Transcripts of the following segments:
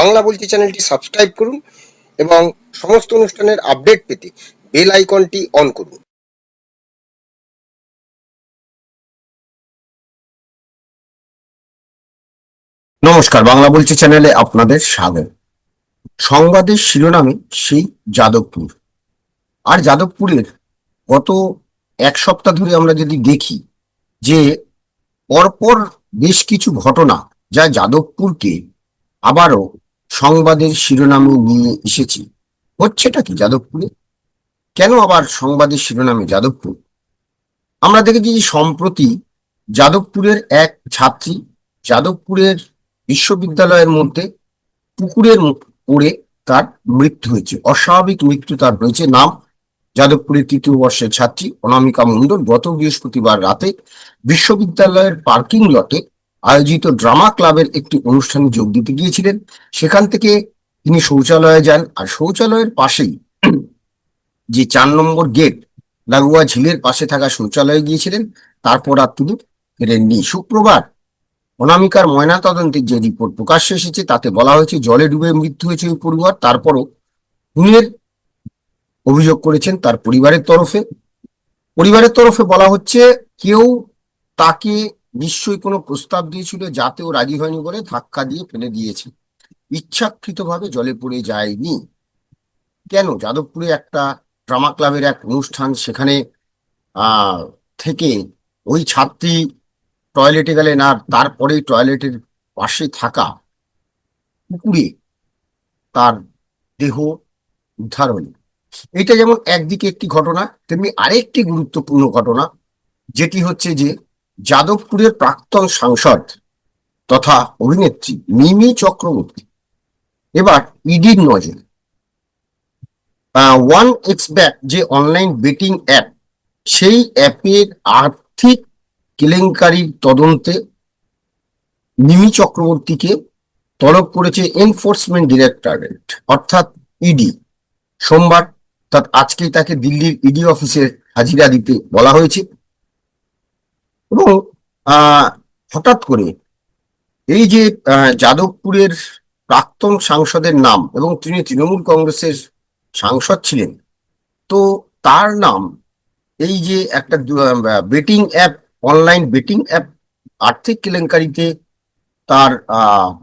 বাংলা বলছি চ্যানেলটি সাবস্ক্রাইব করুন এবং সমস্ত অনুষ্ঠানের আপডেট পেতে বেল আইকনটি অন করুন। নমস্কার, বাংলা বলছি চ্যানেলে আপনাদের স্বাগত। সংবাদের শিরোনামে সেই যাদবপুর। আর যাদবপুরের গত এক সপ্তাহ ধরে আমরা যদি দেখি যে পরপর বেশ কিছু ঘটনা যা যাদবপুরকে আবারও সংবাদের শিরোনামে নিয়ে এসেছে। হচ্ছেটা কি যাদবপুরে? কেন আবার সংবাদের শিরোনামে যাদবপুর? আমরা দেখেছি যে সম্প্রতি যাদবপুরের এক ছাত্রী যাদবপুরের বিশ্ববিদ্যালয়ের মধ্যে পুকুরের পড়ে তার মৃত্যু হয়েছে। অস্বাভাবিক মৃত্যু তার হয়েছে। নাম যাদবপুরের তৃতীয় বর্ষের ছাত্রী অনামিকা মণ্ডল। গত বৃহস্পতিবার রাতে বিশ্ববিদ্যালয়ের পার্কিং লটে আয়োজিত ড্রামা ক্লাবের একটি অনুষ্ঠানে যোগ দিতে গিয়েছিলেন। সেখান থেকে তিনি শৌচালয়ে যান আর শৌচালয়ের পাশেই যে চার নম্বর গেট লাগোয়া ঝিলের পাশে থাকা শৌচালয়ে গিয়েছিলেন তারপর আর তিনি ফেরেননি। শুক্রবার অনামিকার ময়নাতদন্তের যে রিপোর্ট প্রকাশ্যে এসেছে, তাতে বলা হয়েছে জলে ডুবে মৃত্যু হয়েছে ওই পরিবার তারপরও খুনের অভিযোগ করেছেন তার পরিবারের তরফে। পরিবারের তরফে বলা হচ্ছে, কেউ তাকে নিশ্চয়ই কোনো প্রস্তাব দিয়েছিল যাতেও রাজি হয়নি বলে ধাক্কা দিয়ে ফেলে দিয়েছে। ইচ্ছাকৃতভাবে জলে পড়ে যায়নি। কেন? যাদবপুরে একটা ড্রামা ক্লাবের এক অনুষ্ঠান সেখানে থেকে ওই ছাত্রী টয়লেটে গেলেন আর তারপরে টয়লেটের পাশে থাকা পুকুরে তার দেহ উদ্ধার হলো। এটা যেমন একদিকে একটি ঘটনা, তেমনি আরেকটি গুরুত্বপূর্ণ ঘটনা, যেটি হচ্ছে যে যাদবপুরের প্রাক্তন সাংসদ তথা অভিনেত্রী মিমি চক্রবর্তী। এবার ইডির নজরে। ওয়ান এক্স ব্যাক যে অনলাইন বেটিং অ্যাপ, সেই অ্যাপের আর্থিক কেলেঙ্কারির তদন্তে মিমি চক্রবর্তীকে তলব করেছে এনফোর্সমেন্ট ডিরেক্টরেট, অর্থাৎ ইডি। সোমবার, অর্থাৎ আজকেই তাকে দিল্লির ইডি অফিসে হাজিরা দিতে বলা হয়েছে। এবং হঠাৎ করে এই যে যাদবপুরের প্রাক্তন সাংসদের নাম এবং তিনি তৃণমূল কংগ্রেসের সাংসদ ছিলেন, তো তার নাম এই যে একটা betting app online betting app আর্থিক কেলেঙ্কারিতে তার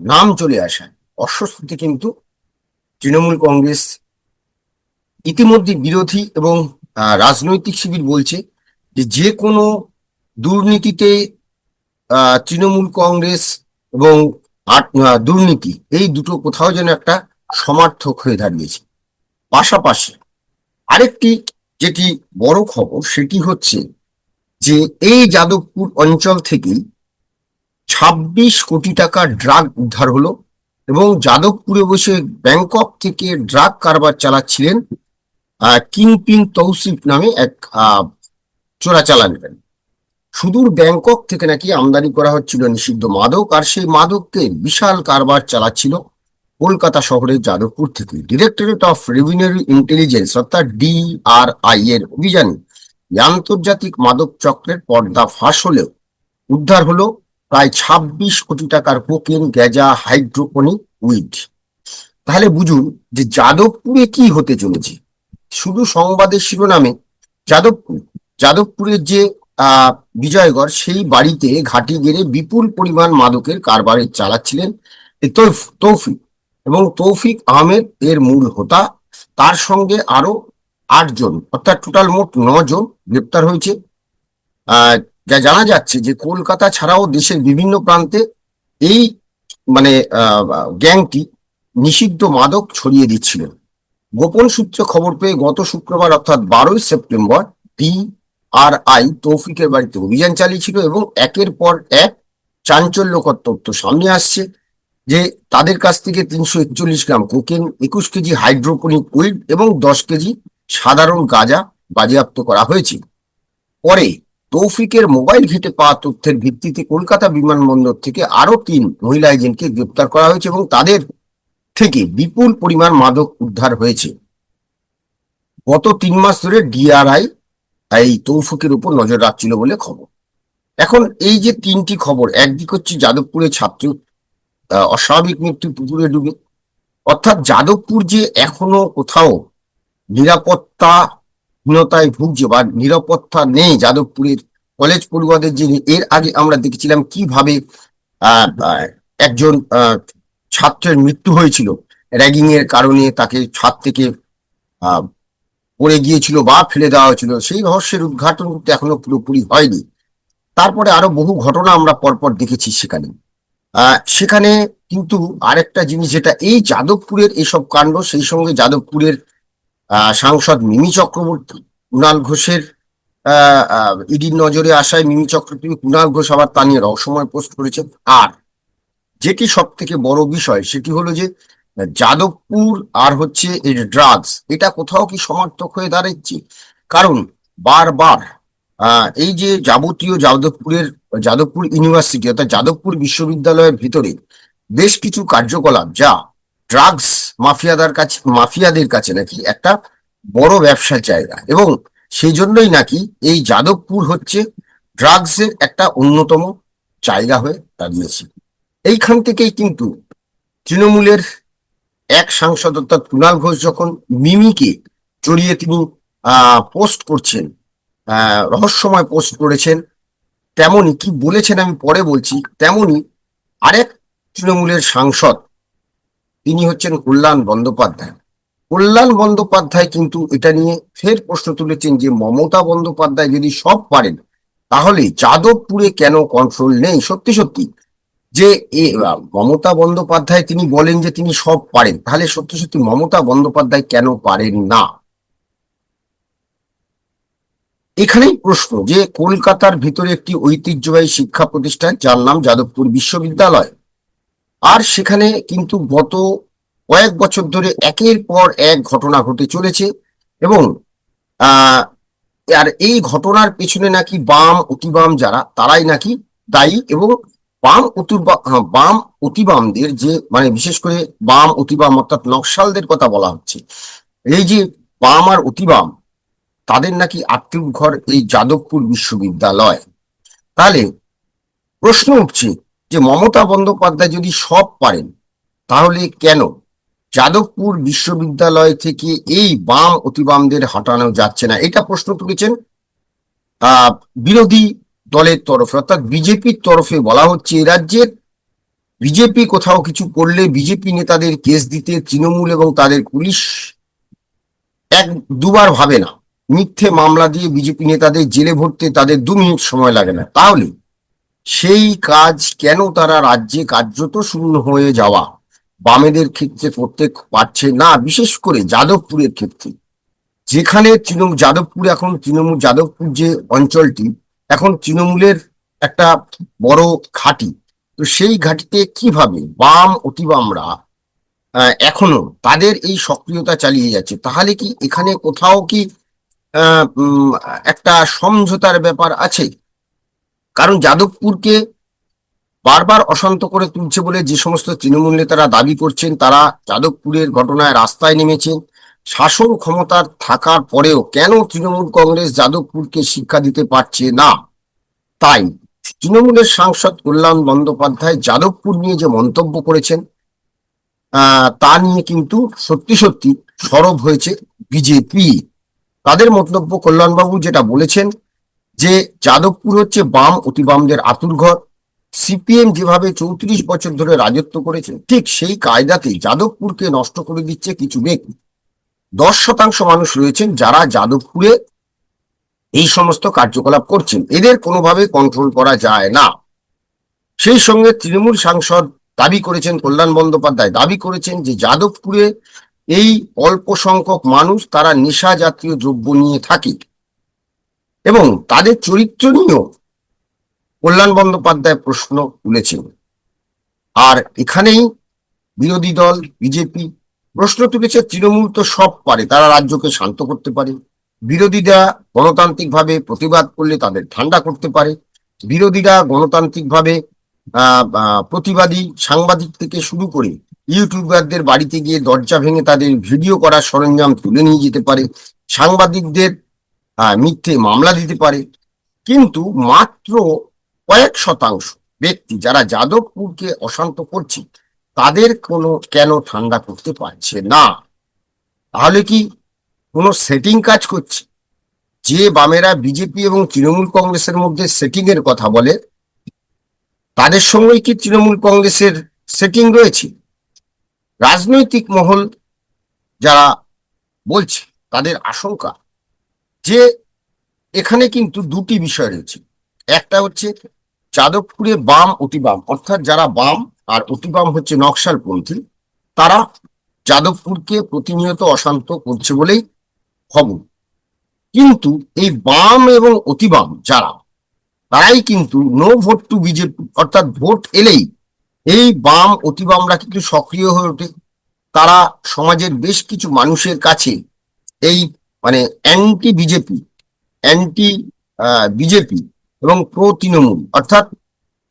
নাম চলে আসায় অস্বস্তিতে কিন্তু তৃণমূল কংগ্রেস ইতিমধ্যে বিরোধী এবং রাজনৈতিক শিবির বলছে যে যে কোনো দুর্নীতিতে তৃণমূল কংগ্রেস এবং দুর্নীতি এই দুটো কোথাও যেন একটা সমার্থক হয়ে দাঁড়িয়েছে। পাশাপাশি আরেকটি যেটি বড় খবর সেটি হচ্ছে যে এই যাদবপুর অঞ্চল থেকেই ছাব্বিশ কোটি টাকা ড্রাগ উদ্ধার হলো এবং যাদবপুরে বসে ব্যাংকক থেকে ড্রাগ কারবার চালাচ্ছিলেন কিংপিং তৌসিফ নামে এক আহ, চোরাচালানকারী সুদূর ব্যাংকক থেকে নাকি আমদানি করা হচ্ছিল নিষিদ্ধ মাদক, আর সেই মাদককে বিশাল কারবার চালাচ্ছিল কলকাতা শহরের যাদবপুর থেকে। ডিরেক্টরেট অফ রেভিনিউ ইন্টেলিজেন্স অর্থাৎ ডিআরআই এর অভিযানে আন্তর্জাতিক মাদক চক্রের পর্দা ফাঁস হলেও উদ্ধার হলো প্রায় ছাব্বিশ কোটি টাকার কোকেন, গ্যাজা, হাইড্রোপনিক, উইড। তাহলে বুঝুন যে যাদবপুরে কি হতে চলেছে। শুধু সংবাদের শিরোনামে যাদবপুর, যাদবপুরের যে বিজয়গড় সেই বাড়িতে ঘাঁটি গেড়ে বিপুল পরিমাণ মাদকের কারবারে চালাচ্ছিলেন তৌফিক এবং তৌফিক আহমেদ এর মূল হোতা। তার সঙ্গে আরও আটজন অর্থাৎ টোটাল মোট জন গ্রেপ্তার হয়েছে। যা জানা যাচ্ছে যে কলকাতা ছাড়াও দেশের বিভিন্ন প্রান্তে এই মানে গ্যাংটি নিষিদ্ধ মাদক ছড়িয়ে দিচ্ছিল গোপন সূত্রে খবর পেয়ে গত শুক্রবার, অর্থাৎ বারোই সেপ্টেম্বর ডি আর আই তৌফিকের বাড়িতে অভিযান চালিয়েছিল এবং একের পর এক চাঞ্চল্যকর তথ্য সামনে আসছে যে তাদের কাছ থেকে তিনশো একচল্লিশ গ্রাম কোকেন, একুশ কেজি হাইড্রোপনিক উইড এবং দশ কেজি সাধারণ গাঁজা বাজেয়াপ্ত করা হয়েছে। পরে তৌফিকের মোবাইল ঘেটে পাওয়া তথ্যের ভিত্তিতে কলকাতা বিমানবন্দর থেকে আরও তিন মহিলা এজেন্টকে গ্রেপ্তার করা হয়েছে এবং তাদের থেকে বিপুল পরিমাণ মাদক উদ্ধার হয়েছে। গত তিন মাস ধরে ডিআরআই এই তৌফিকের উপর নজর রাখছিল বলে খবর। এখন এই যে তিনটি খবর, একদিক হচ্ছে যাদবপুরে ছাত্র অস্বাভাবিক মৃত্যু পুকুরে ডুবে। অর্থাৎ যাদবপুর যে এখনও কোথাও নিরাপত্তাহীনতায় ভুগছে বা নিরাপত্তা নেই যাদবপুরের কলেজ পড়ুয়াদের যে এর আগে আমরা দেখেছিলাম কীভাবে একজন ছাত্রের মৃত্যু হয়েছিল। র্যাগিং এর কারণে তাকে ছাদ থেকে পড়ে গিয়েছিল বা ফেলে দেওয়া হয়েছিল, সেই রহস্যের উদ্ঘাটন কিন্তু এখনও পুরোপুরি হয়নি। তারপরে আরও বহু ঘটনা আমরা পরপর দেখেছি সেখানে। সেখানে কিন্তু আরেকটা জিনিস যেটা, এই যাদবপুরের এইসব কাণ্ড, সেই সঙ্গে যাদবপুরের সাংসদ মিমি চক্রবর্তী কুণাল ঘোষের ইডির নজরে আসায় মিমি চক্রবর্তী কুণাল ঘোষ আবার তা নিয়ে রহস্যময় পোস্ট করেছেন। আর যেটি সব থেকে বড় বিষয়, সেটি হলো যে যাদবপুর আর হচ্ছে এই ড্রাগস এটা কোথাও কি সমর্থক হয়ে দাঁড়াচ্ছে? কারণ বারবার এই যে যাবতীয় যাদবপুরের, যাদবপুর ইউনিভার্সিটি অর্থাৎ যাদবপুর বিশ্ববিদ্যালয়ের ভিতরে বেশ কিছু কার্যকলাপ যা ড্রাগস মাফিয়াদার কাছে, মাফিয়াদের কাছে নাকি একটা বড় ব্যবসার জায়গা এবং সেই জন্যই নাকি এই যাদবপুর হচ্ছে ড্রাগসের একটা অন্যতম জায়গা হয়ে দাঁড়িয়েছে। এইখান থেকেই কিন্তু তৃণমূলের এক সাংসদ অর্থাৎ কুণাল ঘোষ যখন মিমিকে জড়িয়ে তিনি পোস্ট করছেন রহস্যময় পোস্ট করেছেন, তেমনি কি বলেছেন আমি পরে বলছি, তেমনি আরেক তৃণমূলের সাংসদ, তিনি হচ্ছেন কল্যাণ বন্দ্যোপাধ্যায়। কল্যাণ বন্দ্যোপাধ্যায় কিন্তু এটা নিয়ে ফের প্রশ্ন তুলেছেন যে মমতা বন্দ্যোপাধ্যায় যদি সব পারেন, তাহলে যাদবপুরে কেন কন্ট্রোল নেই? সত্যি সত্যি। যে মমতা বন্দ্যোপাধ্যায় তিনি বলেন যে তিনি সব পারেন, তাহলে সত্যি সত্যি মমতা বন্দ্যোপাধ্যায় কেন পারেন না? এখানেই প্রশ্ন যে কলকাতার ভিতরে একটি ঐতিহ্যবাহী শিক্ষা প্রতিষ্ঠান যার নাম যাদবপুর বিশ্ববিদ্যালয়। আর সেখানে কিন্তু গত কয়েক বছর ধরে একের পর এক ঘটনা ঘটে চলেছে এবং আর এই ঘটনার পেছনে নাকি বাম, অতিবাম যারা, তারাই নাকি দায়ী এবং বাম হ্যাঁ, বাম অতিবামদের যে মানে বিশেষ করে বাম অতিবাম অর্থাৎ নকশালদের কথা বলা হচ্ছে এই যে বাম আর অতিবাম তাদের নাকি আত্মীয় ঘর এই যাদবপুর বিশ্ববিদ্যালয়। তাহলে প্রশ্ন উঠছে যে মমতা বন্দ্যোপাধ্যায় যদি সব পারেন তাহলে কেন যাদবপুর বিশ্ববিদ্যালয় থেকে এই বাম অতিবামদের হটানো যাচ্ছে না? এটা প্রশ্ন তুলেছেন আহ বিরোধী দলের তরফে, অর্থাৎ বিজেপির তরফে বলা হচ্ছে এই রাজ্যের বিজেপি কোথাও কিছু করলে বিজেপি নেতাদের কেস দিতে তৃণমূল এবং তাদের পুলিশ এক দুবার ভাবে না। মিথ্যে মামলা দিয়ে বিজেপি নেতাদের জেলে ভরতে তাদের দু মিনিট সময় লাগে না। তাহলে সেই কাজ কেন তারা রাজ্যে কার্যত শূন্য হয়ে যাওয়া? বামেদের ক্ষেত্রে করতে পারছে না, বিশেষ করে যাদবপুরের ক্ষেত্রে। যেখানে তৃণমূল, যাদবপুর এখন তৃণমূল, যাদবপুর যে অঞ্চলটি এখন তৃণমূলের একটা বড় ঘাঁটি। তো সেই ঘাঁটিতে কীভাবে বাম অতিবামরা এখনও তাদের এই সক্রিয়তা চালিয়ে যাচ্ছে, তাহলে কি এখানে কোথাও কি একটা সমঝোতার ব্যাপার আছে? কারণ যাদবপুরকে বারবার অশান্ত করে তুলছে বলে যে সমস্ত তৃণমূল নেতারা দাবি করছেন, তারা যাদবপুরের ঘটনায় রাস্তায় নেমেছেন শাসন ক্ষমতার থাকার পরেও কেন তৃণমূল কংগ্রেস যাদবপুরকে শিক্ষা দিতে পারছে না? তাই তৃণমূলের সাংসদ কল্যাণ বন্দ্যোপাধ্যায় যাদবপুর নিয়ে যে মন্তব্য করেছেন তা নিয়ে কিন্তু সত্যি সত্যি সরব হয়েছে বিজেপি। তাদের মন্তব্য কল্যাণবাবু যেটা বলেছেন যে যাদবপুর হচ্ছে বাম অতিবামদের আতুর ঘর। সিপিএম যেভাবে চৌত্রিশ বছর ধরে রাজত্ব করেছে, ঠিক সেই কায়দাতে যাদবপুরকে নষ্ট করে দিচ্ছে কিছু ব্যক্তি। দশ শতাংশ মানুষ রয়েছেন যারা যাদবপুরে এই সমস্ত কার্যকলাপ করছেন। এদের কোনোভাবে কন্ট্রোল করা যায় না। সেই সঙ্গে তৃণমূল সাংসদ দাবি করেছেন, কল্যাণ বন্দ্যোপাধ্যায় দাবি করেছেন যে যাদবপুরে এই অল্প সংখ্যক মানুষ তারা নেশা জাতীয় দ্রব্য নিয়ে থাকে। এবং তাদের চরিত্র নিয়েও কল্যাণ বন্দ্যোপাধ্যায় প্রশ্ন তুলেছেন। আর এখানেই বিরোধী দল, বিজেপি প্রশ্ন তুলেছে, তৃণমূল তো সব পারে, তারা রাজ্যকে শান্ত করতে পারে। বিরোধীরা গণতান্ত্রিকভাবে প্রতিবাদ করলে তাদের ঠান্ডা করতে পারে। বিরোধীরা গণতান্ত্রিকভাবে প্রতিবাদী সাংবাদিক থেকে শুরু করে ইউটিউবারদের বাড়িতে গিয়ে দরজা ভেঙে তাদের ভিডিও করার সরঞ্জাম তুলে নিয়ে যেতে পারে। সাংবাদিকদের মিথ্যে মামলা দিতে পারে। কিন্তু মাত্র কয়েক শতাংশ ব্যক্তি যারা যাদবপুরকে অশান্ত করছে, তাদের কোনো কেন ঠান্ডা করতে পারছে না? তাহলে কি কোনো সেটিং কাজ করছে। যে বামেরা বিজেপি এবং তৃণমূল কংগ্রেসের মধ্যে সেটিং এর কথা বলে, তাদের সঙ্গেই কি তৃণমূল কংগ্রেসের সেটিং রয়েছে? রাজনৈতিক মহল যারা বলছে, তাদের আশঙ্কা যে এখানে কিন্তু দুটি বিষয় রয়েছে। একটা হচ্ছে যাদবপুরে বাম অতি বাম অর্থাৎ যারা বাম আর অতি বাম হচ্ছে নকশালপন্থী, তারা যাদবপুরকে প্রতিনিয়ত অশান্ত করছে বলেই খবর কিন্তু এই বাম এবং অতি বাম যারা, তারাই কিন্তু নো ভোট টু বিজেপি অর্থাৎ ভোট এলেই এই বাম অতি বামরা কিন্তু সক্রিয় হয়ে ওঠে। তারা সমাজের বেশ কিছু মানুষের কাছে এই মানে অ্যান্টি বিজেপি অ্যান্টি বিজেপি এবং প্রো তৃণমূল, অর্থাৎ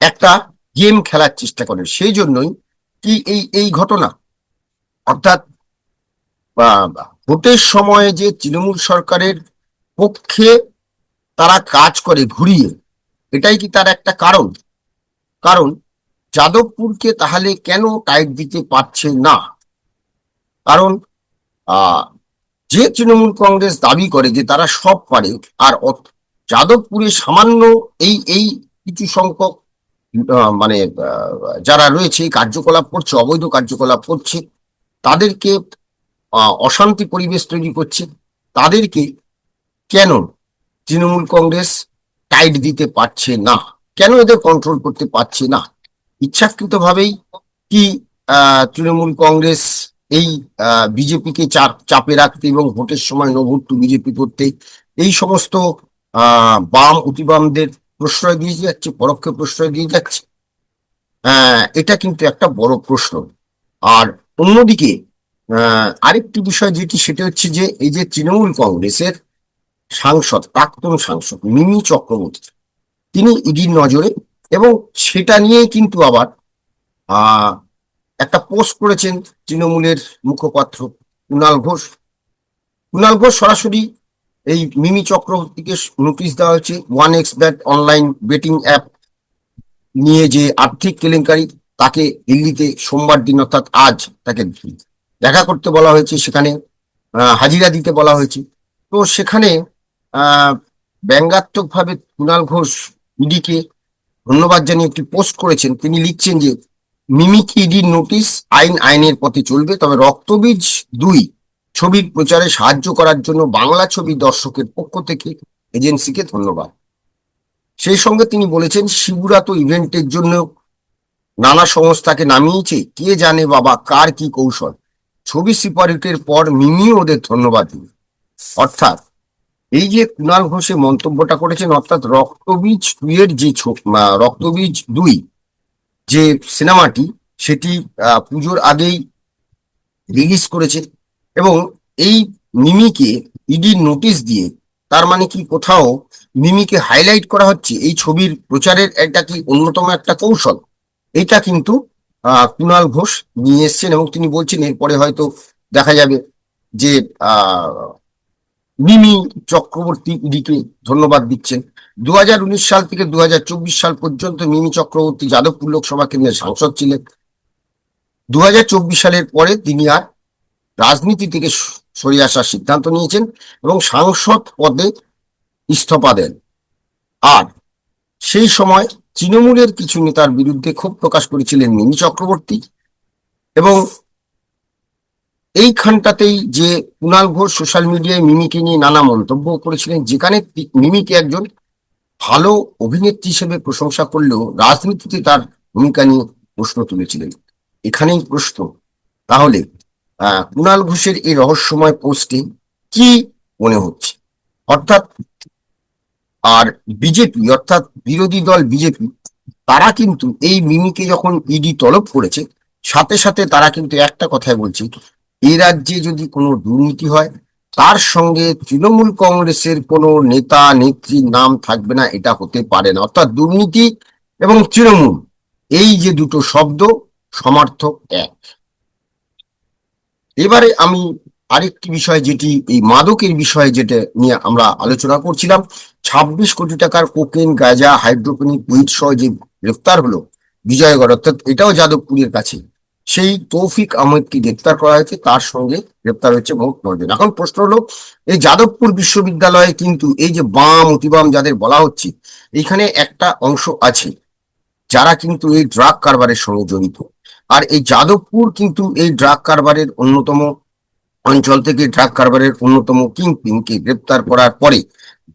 একটা গেম খেলার চেষ্টা করে। সেই জন্যই কি এই এই ঘটনা, অর্থাৎ ভোটের সময়ে যে তৃণমূল সরকারের পক্ষে তারা কাজ করে ঘুরিয়ে, এটাই কি তার একটা কারণ? কারণ যাদবপুরকে তাহলে কেন টাইট দিতে পারছে না? কারণ যে তৃণমূল কংগ্রেস দাবি করে যে তারা সব পারে, আর যাদবপুরে সামান্য এই এই কিছু সংখ্যক মানে যারা রয়েছে, কার্যকলাপ করছে, অবৈধ কার্যকলাপ করছে, তাদেরকে অশান্তি পরিবেশ তৈরি করছে তাদেরকে কেন তৃণমূল কংগ্রেস টাইট দিতে পারছে না? কেন এদের কন্ট্রোল করতে পারছে না? ইচ্ছাকৃতভাবেই কি তৃণমূল কংগ্রেস এই বিজেপিকে চাপ চাপে রাখতে এবং ভোটের সময় নো ভোট টু বিজেপি করতে এই সমস্ত বাম অতিবামদের প্রশ্রয় দিয়ে যাচ্ছে পরোক্ষ প্রশ্রয় দিয়ে যাচ্ছে? আহ, এটা কিন্তু একটা বড় প্রশ্ন। আর অন্যদিকে আরেকটি বিষয় যেটি, সেটা হচ্ছে যে এই যে তৃণমূল কংগ্রেসের সাংসদ, প্রাক্তন সাংসদ মিমি চক্রবর্তী, তিনি ইডির নজরে এবং সেটা নিয়েই কিন্তু আবার একটা পোস্ট করেছেন তৃণমূলের মুখপাত্র কুণাল ঘোষ। কুণাল ঘোষ সরাসরি এই মিমি চক্রবর্তীকে নোটিশ দেওয়া হয়েছে, one X bet online betting app নিয়ে যে আর্থিক কেলেঙ্কারি, তাকে দিল্লিতে সোমবার দিন অর্থাৎ আজ তাকে দেখা করতে বলা হয়েছে, সেখানে হাজিরা দিতে বলা হয়েছে। তো সেখানে, আহ ব্যঙ্গাত্মক ভাবে কুণাল ঘোষ ইডিকে ধন্যবাদ জানিয়ে একটি পোস্ট করেছেন। তিনি লিখছেন যে, মিমিক ইডির নোটিশ আইন আইনের পথে চলবে, তবে রক্তবীজ দুই ছবির প্রচারে সাহায্য করার জন্য বাংলা ছবি দর্শকের পক্ষ থেকে এজেন্সিকে ধন্যবাদ। সেই সঙ্গে তিনি বলেছেন, শিবুরা তো ইভেন্টের জন্য নানা সংস্থাকে নামিয়েছে, কে জানে বাবা কার কি কৌশল? ছবি সুপারহিটের পর মিমিও ওদের ধন্যবাদ দিল। অর্থাৎ এই যে কুণাল ঘোষে মন্তব্যটা করেছেন, অর্থাৎ রক্তবীজ দুইয়ের যে রক্তবীজ দুই যে সিনেমাটি, সেটি পুজোর আগেই রিলিজ করেছে এবং এই মিমিকে ইডি নোটিশ দিয়ে তার মানে কি কোথাও মিমিকে হাইলাইট করা হচ্ছে, এই ছবির প্রচারের এটা কি অন্যতম একটা কৌশল। এটা কিন্তু কুণাল ঘোষ নিয়ে এসছেন এবং তিনি বলছেন এরপরে হয়তো দেখা যাবে যে মিমি চক্রবর্তী ইডিকে ধন্যবাদ দিচ্ছেন। দু হাজার উনিশ সাল থেকে দু হাজার চব্বিশ সাল পর্যন্ত মিমি চক্রবর্তী যাদবপুর লোকসভা কেন্দ্রের সাংসদ ছিলেন। দু হাজার চব্বিশ সালের পরে তিনি আর রাজনীতি থেকে সরে আসার সিদ্ধান্ত নিয়েছেন এবং সাংসদ পদে ইস্তফা দেন। আর সেই সময় তৃণমূলের কিছু নেতার বিরুদ্ধে ক্ষোভ প্রকাশ করেছিলেন মিমি চক্রবর্তী এবং এইখানটাতেই যে কুণাল ঘোষ সোশ্যাল মিডিয়ায় মিমিকে নিয়ে নানা মন্তব্য করেছিলেন, যেখানে মিমিকে একজন ভালো অভিনেত্রী হিসেবে প্রশংসা করলেও রাজনীতিতে তার ভূমিকা নিয়ে প্রশ্ন তুলেছিলেন। এখানেই প্রশ্ন। তাহলে, আহ, কুণাল ঘোষের এই রহস্যময় পোস্টে কি মনে হচ্ছে? অর্থাৎ আর বিজেপি, অর্থাৎ বিরোধী দল বিজেপি, তারা কিন্তু এই মিমিকে যখন ইডি তলব করেছে, সাথে সাথে তারা কিন্তু একটা কথাই বলছে, এ রাজ্যে যদি কোনো দুর্নীতি হয়, তার সঙ্গে তৃণমূল কংগ্রেসের কোনো নেতা, নেত্রীর নাম থাকবে না, এটা হতে পারে না। অর্থাৎ দুর্নীতি এবং তৃণমূল, এই যে দুটো শব্দ, সমার্থক এক। এবারে আমি আরেকটি বিষয় যেটি, এই মাদকের বিষয়ে যেটা নিয়ে আমরা আলোচনা করছিলাম, ছাব্বিশ কোটি টাকার কোকেন, গাঁজা, হাইড্রোপনিক উইড সহ যে গ্রেফতার হলো বিজয়গড়, অর্থাৎ এটাও যাদবপুরের কাছে। সেই তৌফিক আহমেদকে গ্রেপ্তার করা হয়েছে, তার সঙ্গে গ্রেপ্তার হয়েছে মোট নয়জন এখন প্রশ্ন হলো, এই যাদবপুর বিশ্ববিদ্যালয়ে কিন্তু এই যে বাম, অতিবাম যাদের বলা হচ্ছে, এখানে একটা অংশ আছে, যারা কিন্তু এই ড্রাগ কারবারের সঙ্গে জড়িত। আর এই যাদবপুর কিন্তু এই ড্রাগ কারবারের অন্যতম অঞ্চল থেকে ড্রাগ কারবারের অন্যতম কিং পিনকে গ্রেপ্তার করার পরে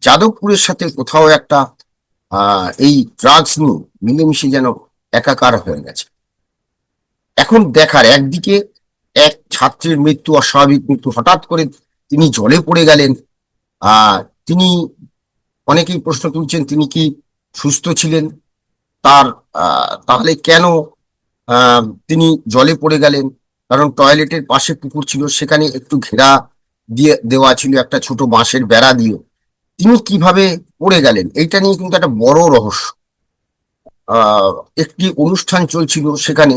যাদবপুরের সাথে কোথাও একটা এই ড্রাগস নিয়ে মিলেমিশে যেন একাকার হয়ে গেছে। এখন দেখার একদিকে এক ছাত্রের মৃত্যু, অস্বাভাবিক মৃত্যু, হঠাৎ করে তিনি জলে পড়ে গেলেন। তিনি অনেকেই প্রশ্ন তুলছেন, তিনি কি সুস্থ ছিলেন? তার তাহলে কেন তিনি জলে পড়ে গেলেন? কারণ টয়লেটের পাশে পুকুর ছিল, সেখানে একটু ঘেরা দিয়ে দেওয়া ছিল, একটা ছোট বাঁশের বেড়া দিয়ে তিনি কীভাবে পড়ে গেলেন? এইটা নিয়ে কিন্তু একটা বড় রহস্য। একটি অনুষ্ঠান চলছিল সেখানে।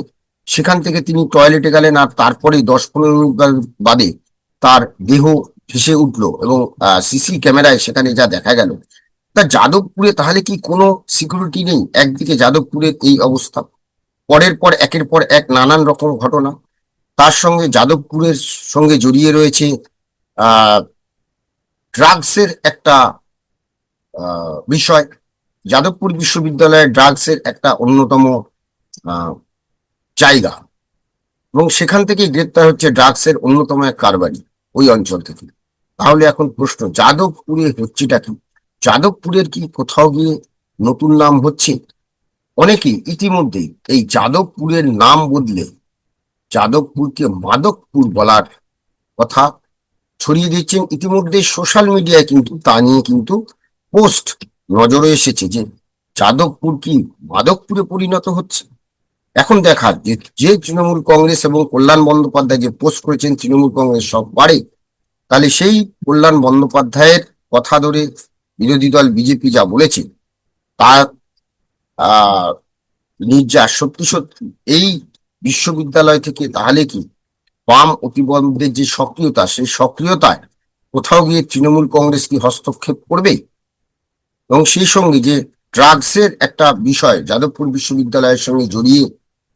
সেখান থেকে তিনি টয়লেটে গেলেন আর তারপরে দশ পনেরো মিনিট বাদে তার দেহ ভেসে উঠল এবং সিসি ক্যামেরায় সেখানে যা দেখা গেল। তা যাদবপুরে তাহলে কি কোনো সিকিউরিটি নেই? একদিকে যাদবপুরের এই অবস্থা, পরের পর, একের পর এক নানান রকম ঘটনা। তার সঙ্গে যাদবপুরের সঙ্গে জড়িয়ে রয়েছে ড্রাগসের একটা বিষয়। যাদবপুর বিশ্ববিদ্যালয়ে ড্রাগসের একটা অন্যতম জায়গা। এবং সেখান থেকে গ্রেপ্তার হচ্ছে ড্রাগসের অন্যতম এক কারবারি ওই অঞ্চল থেকে। তাহলে এখন প্রশ্ন, যাদবপুরে হচ্ছেটা কি? যাদবপুরের কি কোথাও গিয়ে নতুন নাম হচ্ছে? অনেকে ইতিমধ্যেই এই যাদবপুরের নাম বদলে যাদবপুরকে মাদকপুর বলার কথা ছড়িয়ে দিচ্ছেন ইতিমধ্যে সোশ্যাল মিডিয়ায় কিন্তু, তা নিয়ে কিন্তু পোস্ট নজরে এসেছে যে যাদবপুর কি মাদকপুরে পরিণত হচ্ছে? এখন দেখা যে যে তৃণমূল কংগ্রেস এবং কল্যাণ বন্দ্যোপাধ্যায় যে পোস্ট করেছেন তৃণমূল কংগ্রেস সব পারে তাহলে সেই কল্যাণ বন্দ্যোপাধ্যায়ের কথা ধরে বিরোধী দল বিজেপি যা বলেছে, তার নির্যাস সত্যি সত্যি এই বিশ্ববিদ্যালয় থেকে, তাহলে কি? বাম অতিবন্ধের যে সক্রিয়তা, সেই সক্রিয়তায় কোথাও গিয়ে তৃণমূল কংগ্রেস কি হস্তক্ষেপ করবে? এবং সেই সঙ্গে যে ড্রাগসের একটা বিষয়, যাদবপুর বিশ্ববিদ্যালয়ের সঙ্গে জড়িয়ে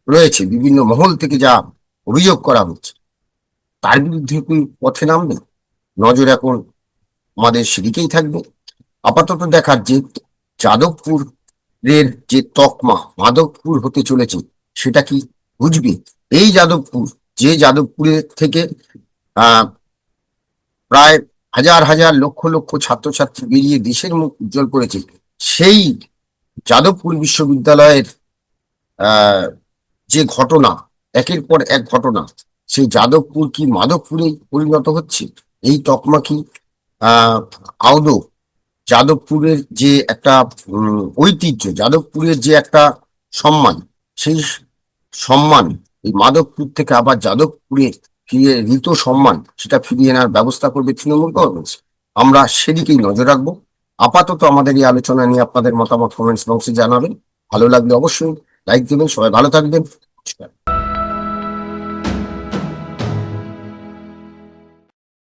রয়েছে, বিভিন্ন মহল থেকে যা অভিযোগ করা হচ্ছে, তার বিরুদ্ধে কি পথে নামবে? নজর এখন আমাদের সেদিকেই থাকবে। আপাতত দেখার যে যাদবপুরের যে তকমা, মাধবপুর হতে চলেছে, সেটা কি বুঝবে? এই যাদবপুর, যে যাদবপুরের থেকে প্রায় হাজার হাজার লক্ষ লক্ষ ছাত্রছাত্রী বেরিয়ে দেশের মুখ উজ্জ্বল করেছে। সেই যাদবপুর বিশ্ববিদ্যালয়ের যে ঘটনা, একের পর এক ঘটনা, সেই যাদবপুর কি মাধবপুরে পরিণত হচ্ছে? এই তকমা কি আহ আদৌ যাদবপুরের যে একটা ঐতিহ্য, যাদবপুরের যে একটা সম্মান, সেই সম্মান, এই মাদকপুর থেকে আবার যাদবপুরে ফিরিয়ে ঋত সম্মান, সেটা ফিরিয়ে নেওয়ার ব্যবস্থা করবে তৃণমূল কংগ্রেস। আমরা সেদিকেই নজর রাখব। আপাতত আমাদের এই আলোচনা নিয়ে আপনাদের মতামত কমেন্টস বক্সে জানাবেন। ভালো লাগলে অবশ্যই লাইক দেবেন। সবাই ভালো থাকবেন। নমস্কার।